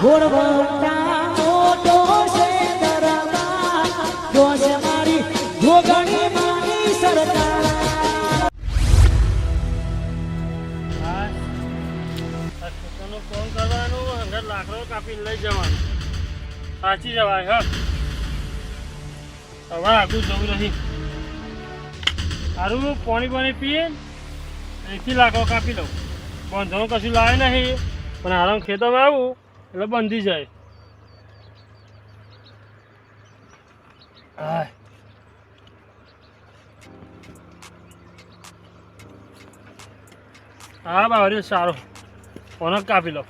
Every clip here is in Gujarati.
આ કરવાનું અંદર લાકડો કાપીને લઈ જવાનું સાચી જવાય હવે આગળ જવું નહીં સારું પાણી પાણી પીએ એથી લાકડો કાપી લઉં બંધો કશું લાવે નહીં પણ આરામ ખેતરમાં આવું એટલે બંધી જાય. હા હા બાવરી સારો. ફોન કાપી લો.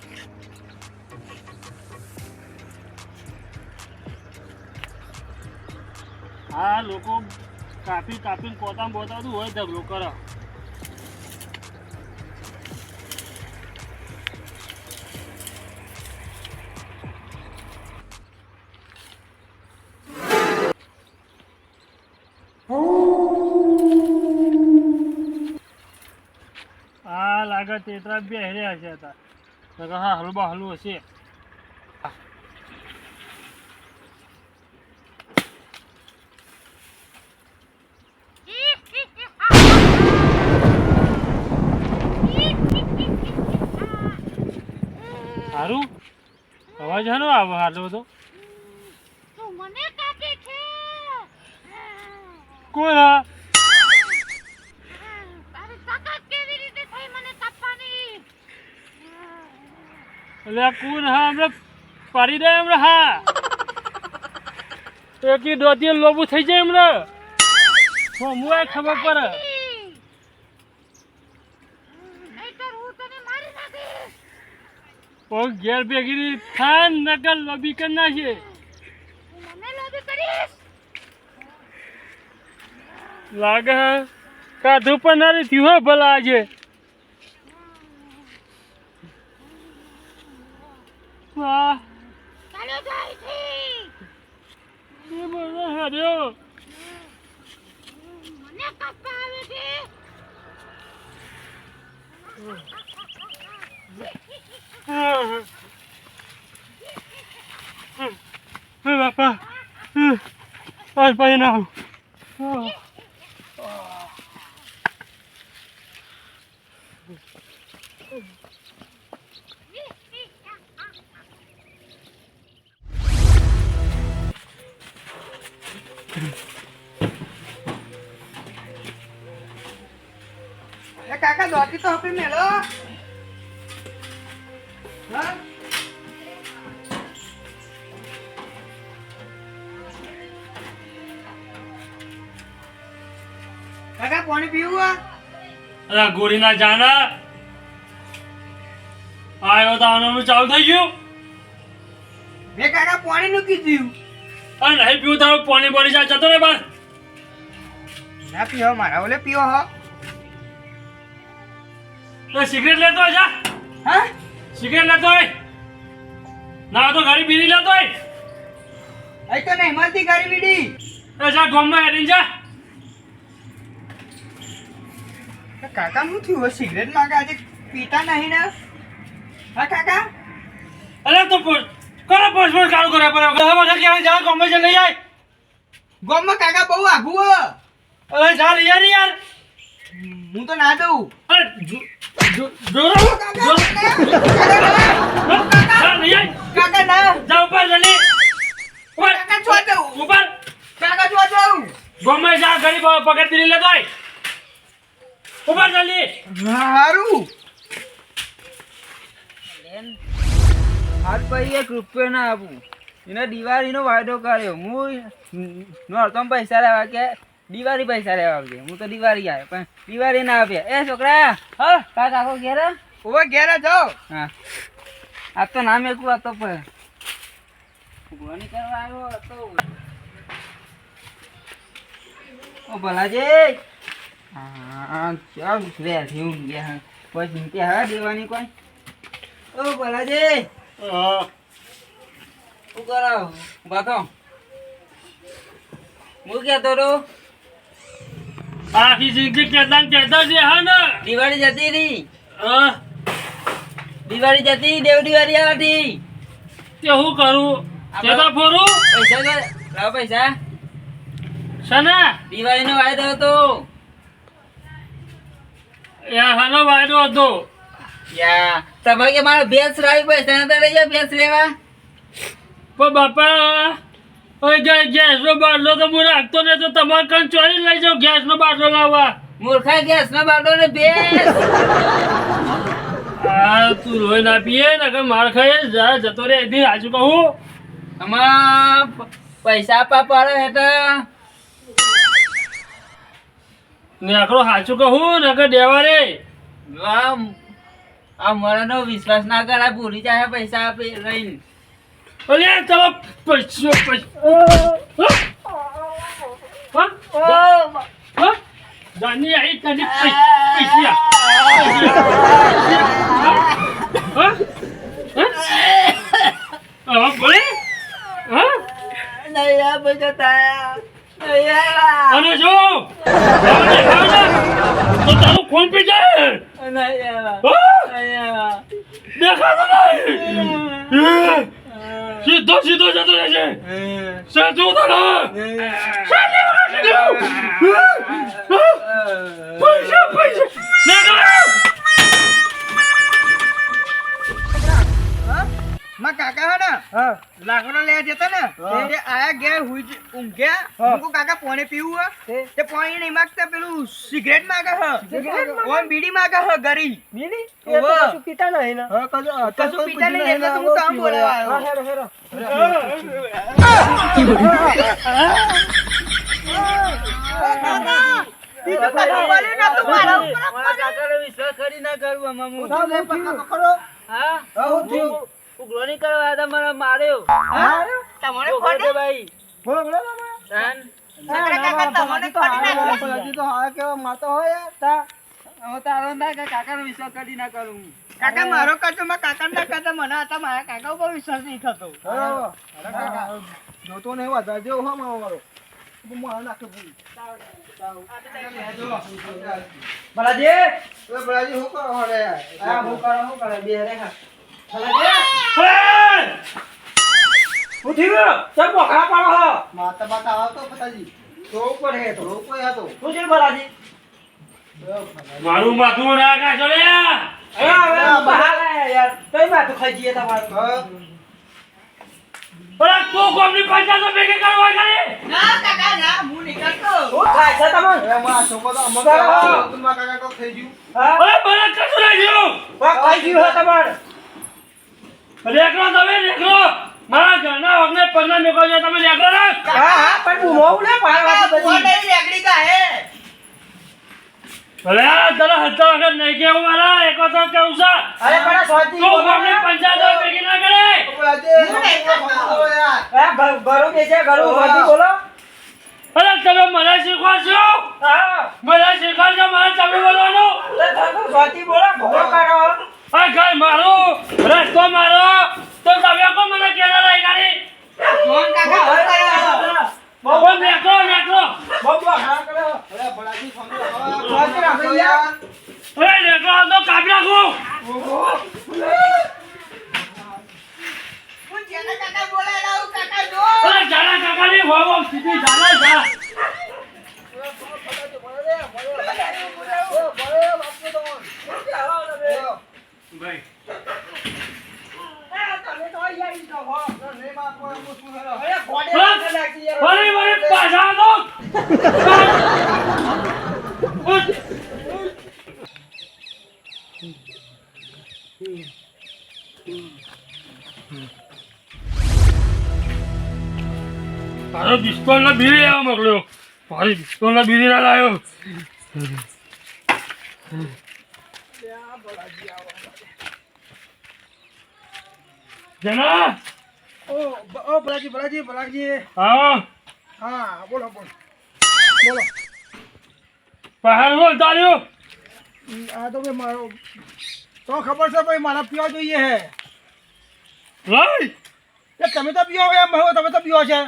હા, લોકો કાપી, કાપીને પોતામાં બોતાતું હોય ઢગલો કરે. હા હલવા હલવું છે સારું અવાજ હાનો આવે હાલો તું. મને કાપે છે. કોણ હા તારી તાકાત કેવી રીતે થઈ મને કાપવાની એટલે કુન હા હમણાં પાડી દે હમણાં હા. એકી દોધી લોબુ થઈ જાય હમણાં. ખબર પડે. હું તને મારી નાખીશ. પણ ઘેર ભેગી થાન નકલ લોબી કરી નાખીએ લાગે કાધું પણ નારી થયું હે ભલા આજે. વાહ ચાલ્યો જાય છે એ બધો હર્યો મને કાપવા આવે છે. હે. બાપા. આજ પાછી ના કાકા દોતી તો આપી મેળો હા? કાકા પાણી પીવું? અરે ગોરીના જાના. આવ્યો તો આનું ચાલુ થઈ ગયું. મેં કાકા પાણી નું કીધું. અને નહીં પીવું તારું પાણી બોલી જાય જતો રે બાર ના પીવો મારા ઓલે પીવો હો. તો સિગરેટ લેતો હોય જા હા? સિગરેટ લેતો હોય? ના તો ઘરે બીડી લેતો હોય? અહીં તો નહીં મળતી ગાડી બીડી. એ જા ગોમમાં હેડીને જા. કાકા હું થયું? સિગરેટ માંગે આજે પીતા નહીં ને? હા કાકા? અરે તો કરો પોસ પોસ કાળું કરે પર હવે મને કહેવાય જા ગમે છે લઈ આય ગોમમાં કાકા બહુ આઘું અરે જા લઈ યાર યાર. હું તો ના દઉં. અરે જો જો જો કાકા ના. જા ઉપર જલ્દી. ઉપર. કાકા છો દઉં. ઉપર. કાકા છો દઉં. ગમે જા ગરીબ પકડ પીરી લેતો ઉપર જલ્દી. હારું. હાથ ભાઈ એક રૂપિયો ના આપું. એને દિવાળીનો વાયદો કર્યો. હું નોરતો પૈસા લેવા કે દિવાળી પૈસા લેવા આવજે. હું તો દિવાળી આવે પણ દિવાળી ના આપ્યા એ છોકરા હા કા કાકો ઘેરે? ઓવે ઘેરે જાઓ હા. આ તો નામ એકું આ તો પણ. કરવા આવ્યો હતો. ઓ ભલાજી. હા ચાલ વેર હું ગયા. ચિંતા હા દેવાની કોઈ? ઓ ભલાજી. શું હું કહેતો તો આખી જિંદગી કહેતા ને છે હા ને દિવાળી જતી રહી. દિવાળી જતી દેવ દિવાળી આવતી તે હું કરું તે તો ફોરું? પૈસા તો લાવો પૈસા. વાયદો હતો. યા હાનો વાયદો હતો? યા તમારે કે મારો ભેંસ રાવી પૈસા તો લઈ જાય ભેંસ લેવા? પણ બાપા ઓય ગેસનો બાટલો તો હું રાખતો ને તો તમારે કણ ચોરી લઈ જાઓ ગેસનો બાટલો લાવવા. મૂર્ખા ગેસનો બાટલો ને ભેંસ. આ તું રોઈ ના પીએ ને કે માર ખાઈ જા જતો રે એથી હાચું કહું? આમાં પૈસા આપવા પડે હેઠા ને આખરો સાચું કહું ને કે દેવા રે. આ મરણનો વિશ્વાસ ના કરે ભૂલી જાય પૈસા આપી લઈને અરે તમે પૈસો પૈસો જાની આવી તને પૈસા હા? હા? હા, બોલે? હા? નહીં આ પૈસા આ. અને જો તો તારું ફોન પી જાય. દેખાતો નહીં સીધો સીધો જતો રહેશે સાચું તો ના. પૈસા પૈસા. માં કાકા હે ને? લાકડો લેવા જતા ને તે આયા ગયા હુઈ ઊંઘ્યા. હું. કાકા પોણે પીવું હે? તે પોણી નહીં માંગતા પેલું સિગરેટ માંગે હે. ઓમ બીડી માંગે હે ગરી. બીડી? કશું પીતા નહીં કશું પીતા નહીં એટલે તો હું કામ બોલાવા આવ્યો. તો કશું ઉપર. મારા કાકાનો વિશ્વાસ કરી ના કરું હું. હા હું ઉઘરો નહીં કરવા હતા મને માર્યો. તમારે ખોટે? ભાઈ. તાન. કાકા, કાકા, તમને ખોટી નાખી. હવે તારો ના કે કાકાનો વિશ્વાસ કરી ના કરું હું. કાકા મારો કરતો કાકા ના કરતા મને હતા મારા કાકા ઉપર વિશ્વાસ નહીં થતો. જોતો નહીં વધારે જેવો હો મારો બળાજી હું કરો હો હું કરો હું કરે. બે હું થયું સર બોખરા પાડો હો માતા માતા આવતો પતાજી તો ઉપર હે તો રોકો યા તો શું છે બલાજી મારું માથું ના કાઢો લે હવે હવે બહાર આયા યાર કઈ માથું ખાઈ જઈએ તમારું હા તું કોમની પંચાયત ભેગી કરવા કરે ના કાકા ના હું નહીં કરતો શું છે તમને એ માં છોકો તો અમક ચાલો. આવ્યો. તું માં કાકા કોક થઈ ગયું હા અરે મને કશું નહીં થયું ખાઈ ગયું હે તમારે રેકરો તમે રેકરો મારા ઘરના વગને પગના મેકો છો તમે રેકરો ને? હા હા પણ હું મોવું ને પાડવા બધી ભલે આ તને હત્તા વખત નહીં કેવું મારા? એક તો કેવું છે? અરે પણ સ્વાતિ તું કોમની પંચાયત ભેગી ના કરે? હા ઘરું કે છે ઘરું સ્વાતિ બોલો. અરે તમે મને શીખવાડશો? હા મને શીખવાડશો મારે તમે બોલવાનું તો ઘરનું સ્વાતિ બોલો ભોગો કાઢો આ ઘર મારું રસ્તો મારો તો તમે કો મને કેના લઈ ગાડી જોન કાકા બહુ મેકરો મેકરો બબો હા કરો અરે બળાજી ફોન સ્વાતિ રાખો યાર અરે રેકરો તો કાપી નાખું અરે જાના કાકાની વાવો સીધી જાના જા ભાઈ વળી વળી પાછા તો મારો બિસ્કોલ ના બીરી લેવા મોકલ્યો. મારી બિસ્કોલ ના બીડી ના લાવ્યો જના? ઓ બલાજી બળાજી બળાજી આવો હા. બોલો બોલો. બોલો. પહાડ બોલ તાર્યો આ તો ભાઈ મારો તો ખબર છે ભાઈ મારા પીવા જોઈએ હે. લઈ એ તમે તો પીઓ એમ ભાવ તમે તો પીઓ છે.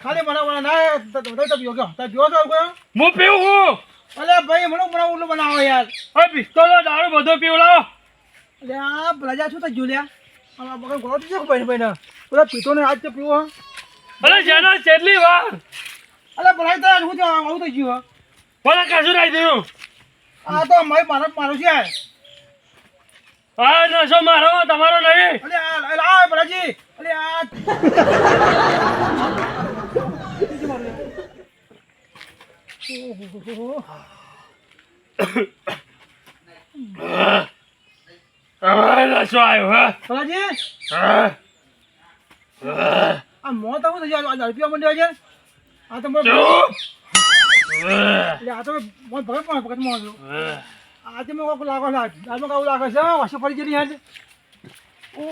ખાલી મને મને ના ત- તમે તો પીઓ ગયો તમે પીઓ છો કયો હું પીવું હું? અલે ભાઈ મને મને ઉલ્લું બનાવો યાર. હવે પિસ્તોલ દારૂ બધું પીવડાવો અલે આ પ્રજા છું તો જુલ્યા આ બગન ગોળો છે ભાઈ ભાઈ પેલા પીતો ને આજ તો પીવો હા? અરે જેનો કેટલી વાર. અરે ભલાઈ તાર હું તો આવું થઈ ગયું બોલા કાશું રાઈ દઉં. આ તો મારી મારો મારો છે. આ. હા નશો મારો તમારો નહીં. અરે આ આ ભલાજી અરે આ. નશો આવ્યો હા. ભલાજી હા. આ મોત આવું થઈ જાય. આ રૂપિયા મંડ્યા છે. આ તો. એટલે આ તો મને ભગત પણ ભગતમાં આવ્યો આજે મેં કોક લાગો લાગ આજે મેં કહું લાગે છે? વાસો પડી ગયેલી આજે ઓ.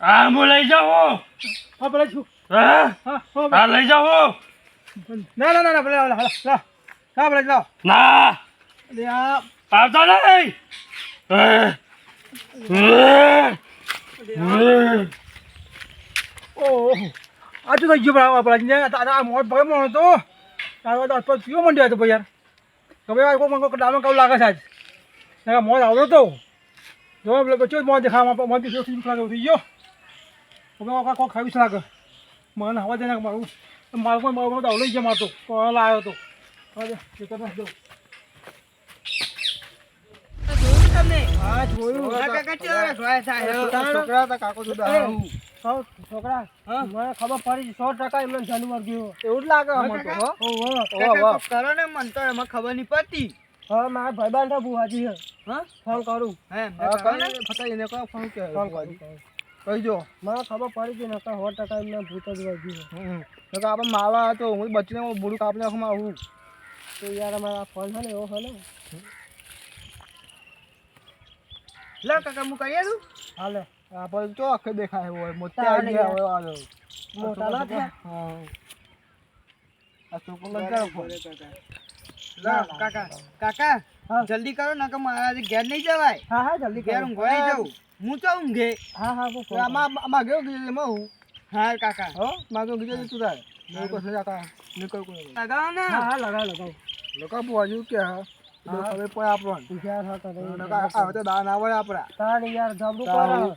આ હું લઈ જાઉં. હા ભલે છું. હા? હા લઈ જાઉં. ના ના ના ના ભલે લા લા હા ભલે લાવ. ના. આવતો નહીં. ઓહો આ તો થઈ ગયો બરાબર ભલાજી ને આ આ મોત ભગતમાં હતો તારો તો આસપાસ પીવો મંડ્યો હતો ભાઈ યાર કે ભાઈ કોઈ ડામે કહું લાગે છે આજ. મોત આવતો તો. જો પેલો બચ્ચો મોત દેખાવા મોત બી થઈ ગયો. હવે કોઈ ખાવીશ લાગે. મને હવા દે મારું. મારું કોઈ મારું લઈ ગયા મારતો લાવ્યો તો. હવે એ તો ના હા ખબર હો. નહીં પડતી હવે મારા બુવાજી છે હા ફોન કરું હે હા, એને કહો ફોન કે ફોન કરું કહી જો મને ખબર પડી ગઈ નકર સો ટકા એમને ભૂત જ વાગ્યું છે આપણે હું બચીને હું બુડું કાપને આવું તો યાર અમારા ફોન છે ને એવો છે ને લે કાકા હું કહી દઉં હાલે આપણે તો આખે દેખાય હોય મોટા આવી ગયા હોય આલો. મોટા ના થયા હા. આ છોકરો લગાડો ફોન. લા કાકા કાકા જલ્દી કરો નકર મારા આજે ઘેર નહીં જવાય. હા હા જલ્દી ઘેર હું ઊંઘવા જાઉં. હું તો ઊંઘે હા હા આમાં આમાં ગયો કે એમાં હું. હા કાકા. હો? માગો ગયો તું તારે. મેં કોઈ સજા મેં કોઈ કોઈ લગાવો ને. હા લગાવ લગાવ. લગાવ લોકો કે હા. હવે કોઈ તો દાન આવે આપણા. તારે યાર જબરું તારે. કરો.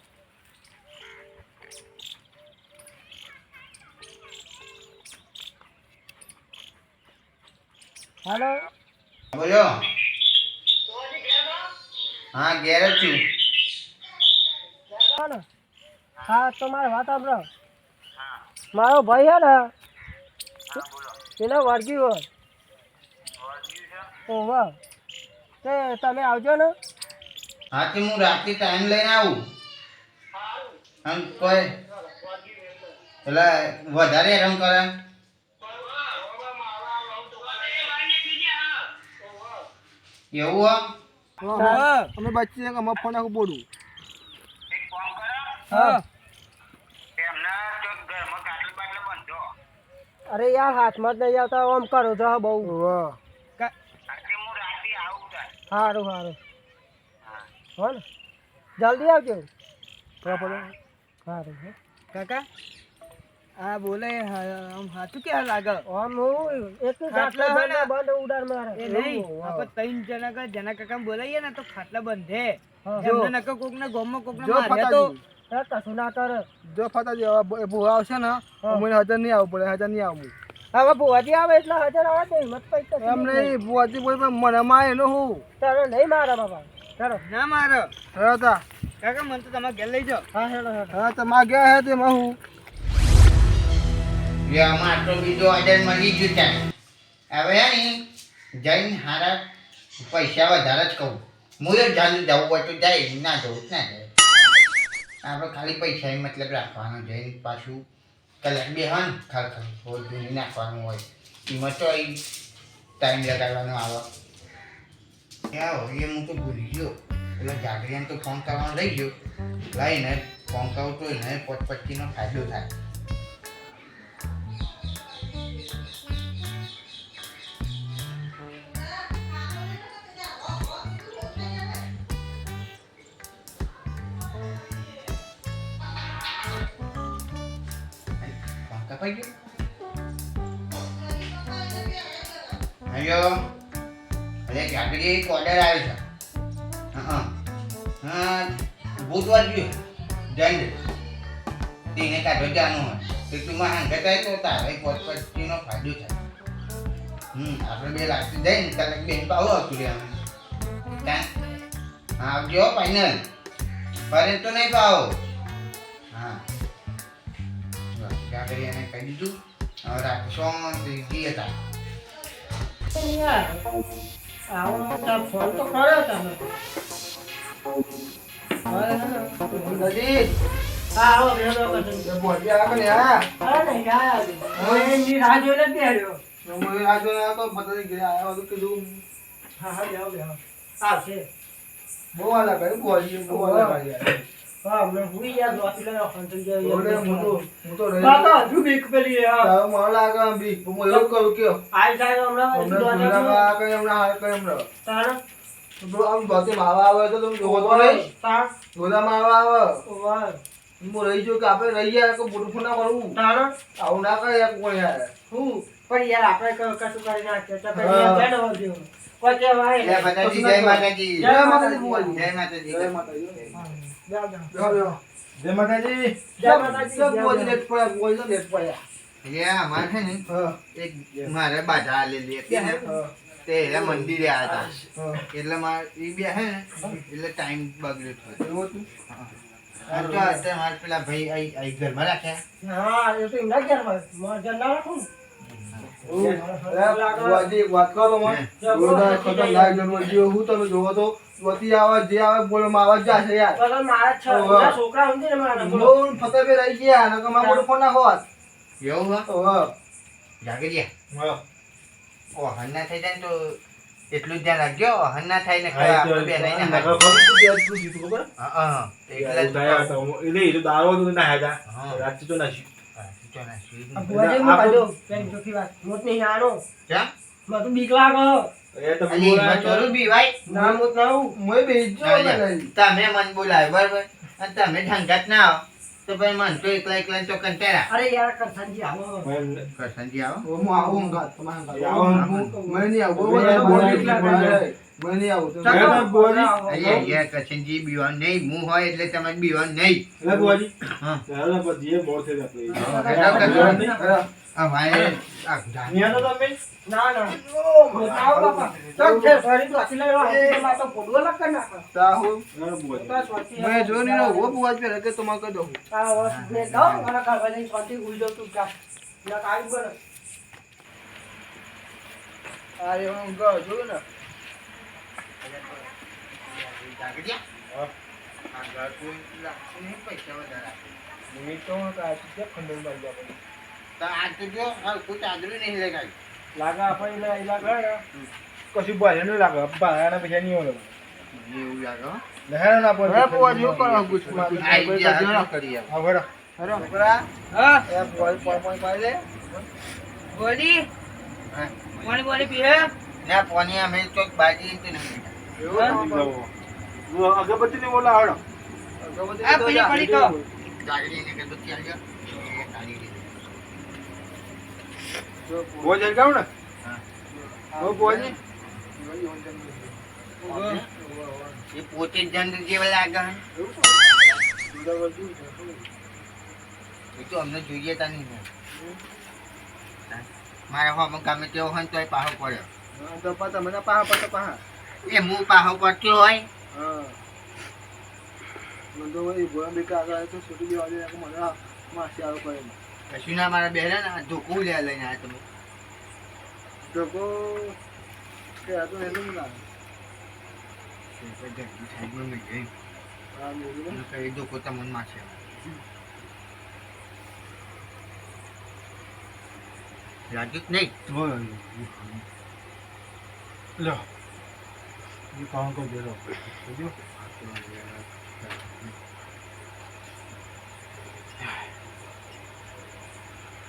બોલો. હા ઘેર જ છું. હા તો મારે વાત આપડો મારો ભાઈ હે ને એને વળગ્યું હોય. ઓહો તે તમે આવજો ને. હાથી હું રાતે ટાઈમ લઈને આવું. આમ કોઈ એટલે વધારે હેરાન કરે. એવું હો હા. અમે બચીને કે અમે ફોન આખું બોલું. હા. અરે યાર હાથમાં જ નહીં આવતા આમ કરો છો બહુ. સારું સારું હો. ને જલ્દી આવજો. સારું હો. કાકા આ બોલે આમ હાથું ક્યાં લાગે? આમ હું એક ખાટલા? બંધ બંધ ઉડાડ મારે. એ નહીં આપણે ત્રણ જણા કા જના કાકા બોલાઈએ ને તો ખાટલા બંધે. હા. એમને નકર કોક ને ગોમ કોક ને જો માર્યા તો કશું ના કરે. જો ફટાજી જે ભૂવા આવશે ને મને હજાર નહીં આવવું પડે હજાર નહીં આવવું. હવે ભુવાજી આવે એટલે હાજર આવે હિંમત પૈસા એમ નહીં ભૂવાજી બોલ મને માં એનો હું. તારો નહીં મારા બાબા. ચાલો ના મારો. હા તા. કાકા મને તો તમારે ઘેર લઈ જાઓ. હા હેલો હેલો હા તમારે ગયા હે તેમાં હું આટલો બીજો ઓર્ડર મળી ગયું ત્યાં હવે હે ને જઈને હારા પૈસા વધારે જ કહું. હું એ જવું હોય તો જાય ના જવું જ ના જાય. આપણે ખાલી પૈસા મતલબ રાખવાનો જઈને પાછું કલાક બે હા ને ખાલી ખાલી ધૂની નાખવાનું હોય. એમાં તો એ ટાઈમ લગાડવાનો આવે. હોય? એ હું તો ભૂલી ગયો. પેલા જાગરિયાને તો ફોન કરવાનો રહી ગયો. લઈને ફોન કરું તો એને પોત ફાયદો થાય. કપાઈ ગયો હેલો અરે જાગરી છે. હા ભૂતવા ગયું જઈને તેને કાઢો જાનું હોય. તો તું માં હાંગતા તો તારે પોત પચીનો ફાયદો થાય હમ, આપણે બે રાખી જઈને તારે બેન પાવો આવતું રે ત્યાં આવજો ફાઇનલ પરંતુ નહીં પાવો હા. ત્યાં કરી દીધું હવે આવો મોટા ફોન તો કર્યો તમે હા આવો બેસો પછી બોલી આગળ યાર અરે નહીં આયા હું એમની રાહ જોઈને જ બેઠો હું આજે તો પતા ગયા આવ્યો તો કીધું હા હા બેહો બેહો આવશે બહુ વાર લાગે બોલી બહુ વાર લાગે હા મેં હુઈ યાર જાય ઓલે તો રહી બાપા હજુ બીક પેલી હા. તાવ મને લાગે બી હું એવું કરું કે આઈ જાય તો હમણાં અમને હજુ દોસ્ત દુનિયામાં કઈ હમણાં હાલ કઈ હમણાં. તાણ તો આમ દોસ્તી માવા આવે તો તમે જોવો તો નહીં. તાણ ગોદા માવા આવે. વાહ હું રહી છું કે આપણે રહી ગયા કોઈ મોટું ના કરવું આવું ના કરે યાર કોઈ યાર. હું? પણ યાર આપણે કશું કરી નાખીએ તો પછી હા. એમ બેઠો કોઈ કહેવાય. જય માતાજી જય માતાજી. જય માતાજી, જય માતાજી જય માતાજી. જય માતાજી એક મારે બાધા આલેલી હતી ને તે એના મંદિરે આવ્યા હતા એટલે મારે એ બે હે એટલે ટાઈમ બગડ્યો થોડો. એવું હતું? અત્યારે મારે પેલા ભાઈ અહીં ઘરમાં રાખ્યા. હા એ તો એમના ઘરમાં મારે ના રાખું. વાત કરો મને ખતરનાક જન્મ જીવો હું તમે જોવો તો. વતી આવે જે આવે બોલો માં જાશે યાર તો તો મારા છ છોકરા હું ને મારા બોલ હું બે રહી ગયા નકર મારા બોલ ફોન ના હોત એવું હા ઓહો. જાગરિયા ગયા ઓ હન્ના થઈ જાય તો એટલું જ ધ્યાન રાખજો ઓહન ના થાય ને ખરા બે નહીં ને નકર હાથ. ખબર શું? હા, હા. એટલે જ એટલે એ તો દારૂ તો ના હતા. હા. રાતથી તો તો ના સુઈ આ જ ભુવાજી આપણે- હું કાઢ્યો. પેલી ચોખ્ખી વાત. મોટ નહીં આનો ક્યાં મને તો બીક લાગે. એ તમે અલી, બોલાયા એમાં ચોરું બી ભાઈ ના મોત ના આવું. મોય બેજો ના, જા. નહીં. તમે મન બોલાય બરાબર? અને તમે ઢંગાત ના આવો તો ભાઈ મન તો એકલા એકલા તો કંટાળા અરે યાર કરસાનજી આવો. મને- આવો. હું આવું આવો. મને નહીં આવું. આવું. તમે- બોલી. હું હોય એટલે તમે બીવાન નહીં. એટલે બુઆજી, હા. ચાલો પછી એ મોર થઈ જાય. આપણે. હા. અમારે તો તમે ના ના બાપા. છે, સોરી. તો. મેં ને દઉં તું જા. ના, કાંઈ. અરે હું પૈસા વધારે. તો ખંડન બાજુ આપણે તો જો હા, કોઈ ચાદરું નહીં લગાવી લાગે આપણે લાગે કશું નહીં લાગે. બાળાના પૈસા નહીં એવું લાગે હો. ના પડે હે બોલ જો કરો? ગુસ્સો આઈ કરી હા બરો હરો. બરા હા. એ બોલ પોઈ પોઈ પાઈ બોલી. હા. બોલી બોલી પીએ. ના, પોની અમે ચોક બાજી તો નહીં એવું અગરબત્તી ને બોલા આવડો આ તો જાગરીને કીધું કે આવજો. એ કાઢી દે. બોલ જઈ ગાવ ને. ઓ બોજી એ પોતે જ જંડ જેવા લાગે. એ તો અમને જોઈએ તા નહીં મારા હોમ ગમે તેવો હોય તોય પાહો પડ્યો. તો પાછા મને પાહા પાછા પાહા. એ હું પાહો પડતો હોય. હા. મને તો એ બોલા બેકા આગળ તો છોટી દેવા દે મને માસી આવો કરે કશું ના મારા બેહરા ને આ ધોકું લે લઈને આવ્યા તમે તો કો કે આ તો એનું ના સાઈડમાં મેં જોઈ આ મેલું ને. કઈ ધોકો તમને મારશે લાગ્યું જ નહીં લો એ કામ કરી દેલો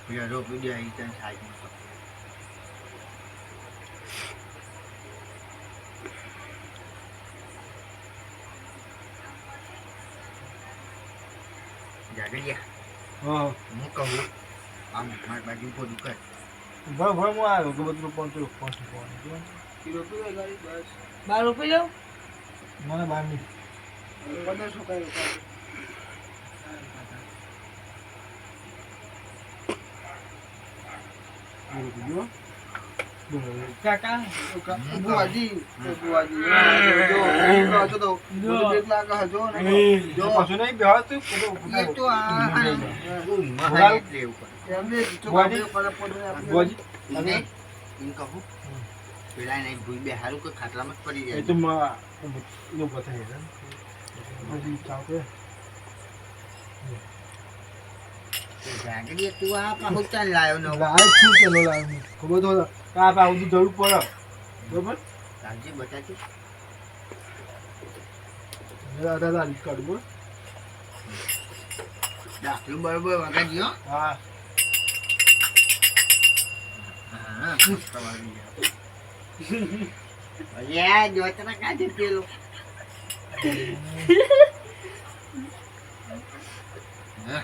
వీడియో వీడియో అయితే సాగించాం jadi ya oh mau kau am mai bagi pun bukan baru baru mau aku gue betul pun tuh pun tuh pun tuh kilo tuh lagi bas baru pilih mana bami mana suka lupa પંદરસો કર્યો કાકા બુઆજી બુઆજી જો જો તો એક લાખ હજો ને. જો. પાછું નહીં બેહાડ તું તો આ મહારાજ દેવું પડે. એમને જો પર બોજી એને એમ કહું પેલા એને ભૂઈ બે હારું કોઈ ખાટલામાં જ પડી એ જાય. તો માં નો બતાવી પછી ચાવકે જાગડી તું આ પાછો ચાલ લાયો નવો લાય છું કે નો લાય ખબર તો કા પા ઉધી જરૂર પડે બરોબર કાળજી બતાવજો મેરા દાદા લી કાઢ દાખલું બરોબર વગાડજો હો. હા હા, મસ્ત વાગી ગયા. અલ્યા, જોતરા કાઢી પેલો. હા,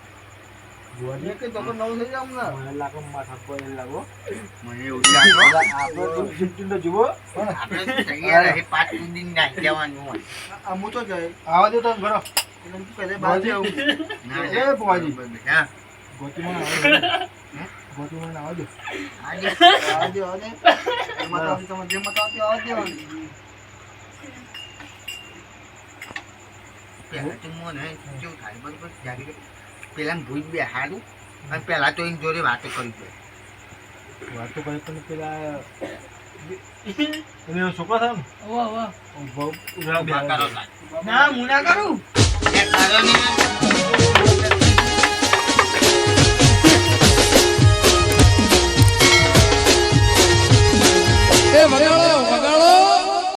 એક તો નવું થઈ જાવ ને. મને લાગો માથા પર લાગો. મને એવું જ લાગે. આપણે તું સિમ્પલ જુઓ. આપણે તૈયાર રહી પાંચ સુધી નાહી જવાનું હોય. આ હું તો જાય. આવા દે તો બરો પહેલે બાજુ આવું ના, એ ના, હા. ગોતીમાં આવે ગોતીમાં આવે દે. આજે આવજે આવજે મતાવતી તમે જે પહેલા તો મને કેવું થાય બરોબર? જાગી. પેલા ભૂજ બે સારું અને પહેલાં તો એની જોડે વાતો કરી દે. વાતો કરી પણ પેલા તમે છોકરો થયો ને? ના હું કરું. એ મરે